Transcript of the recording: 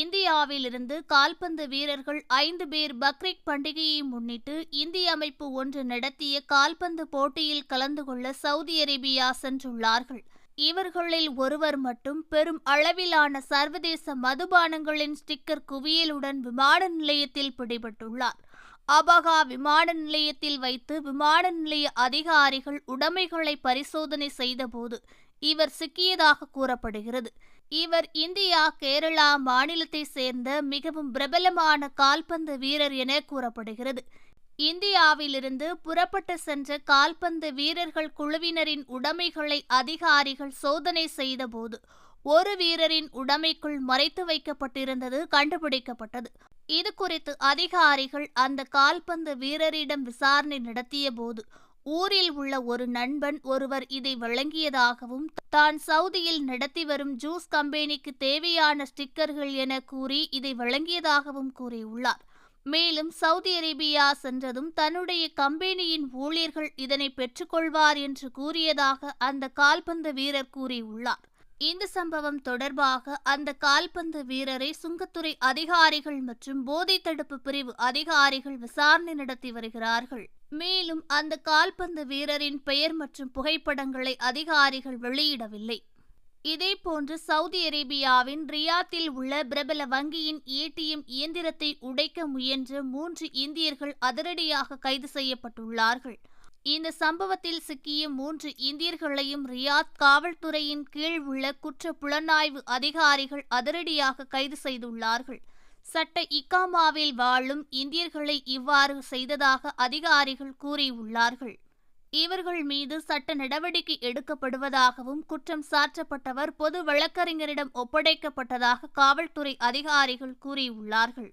இந்தியாவிலிருந்து கால்பந்து வீரர்கள் ஐந்து பேர் பக்ரீத் பண்டிகையை முன்னிட்டு இந்திய அமைப்பு ஒன்று நடத்திய கால்பந்து போட்டியில் கலந்து கொள்ள சவுதி அரேபியா சென்றுள்ளார்கள். இவர்களில் ஒருவர் மட்டும் பெரும் அளவிலான சர்வதேச மதுபானங்களின் ஸ்டிக்கர் குவியலுடன் விமான நிலையத்தில் பிடிபட்டுள்ளார். அபகா விமான நிலையத்தில் வைத்து விமான நிலைய அதிகாரிகள் உடைமைகளை பரிசோதனை செய்தபோது இவர் சிக்கியதாக கூறப்படுகிறது. இவர் இந்தியா கேரளா மாநிலத்தை சேர்ந்த மிகவும் பிரபலமான கால்பந்து வீரர் என கூறப்படுகிறது. இந்தியாவிலிருந்து புறப்பட்டு சென்ற கால்பந்து வீரர்கள் குழுவினரின் உடைமைகளை அதிகாரிகள் சோதனை செய்தபோது ஒரு வீரரின் உடைமைக்குள் மறைத்து வைக்கப்பட்டிருந்தது கண்டுபிடிக்கப்பட்டது. இது குறித்து அதிகாரிகள் அந்த கால்பந்து வீரரிடம் விசாரணை நடத்திய போது ஊரில் உள்ள ஒரு நண்பன் ஒருவர் இதை வழங்கியதாகவும் தான் சவுதியில் நடத்தி வரும் ஜூஸ் கம்பெனிக்கு தேவையான ஸ்டிக்கர்கள் என கூறி இதை வழங்கியதாகவும் கூறியுள்ளார். மேலும் சவுதி அரேபியா சென்றதும் தன்னுடைய கம்பெனியின் ஊழியர்கள் இதனை பெற்றுக்கொள்வார் என்று கூறியதாக அந்த கால்பந்து வீரர் கூறியுள்ளார். இந்த சம்பவம் தொடர்பாக அந்த கால்பந்து வீரரை சுங்கத்துறை அதிகாரிகள் மற்றும் போதை தடுப்பு பிரிவு அதிகாரிகள் விசாரணை நடத்தி வருகிறார்கள். மேலும் அந்த கால்பந்து வீரரின் பெயர் மற்றும் புகைப்படங்களை அதிகாரிகள் வெளியிடவில்லை. இதேபோன்று சவுதி அரேபியாவின் ரியாத்தில் உள்ள பிரபல வங்கியின் ஏடிஎம் இயந்திரத்தை உடைக்க முயன்ற மூன்று இந்தியர்கள் அதிரடியாக கைது செய்யப்பட்டுள்ளார்கள். இந்த சம்பவத்தில் சிக்கிய மூன்று இந்தியர்களையும் ரியாத் காவல்துறையின் கீழ் உள்ள குற்ற புலனாய்வு அதிகாரிகள் அதிரடியாக கைது செய்துள்ளார்கள். சட்ட இக்காமாவில் வாழும் இந்தியர்களை இவ்வாறு செய்ததாக அதிகாரிகள் கூறியுள்ளார்கள். இவர்கள் மீது சட்ட நடவடிக்கை எடுக்கப்படுவதாகவும் குற்றம் சாற்றப்பட்டவர் பொது வழக்கறிஞரிடம் ஒப்படைக்கப்பட்டதாக காவல்துறை அதிகாரிகள் கூறியுள்ளார்கள்.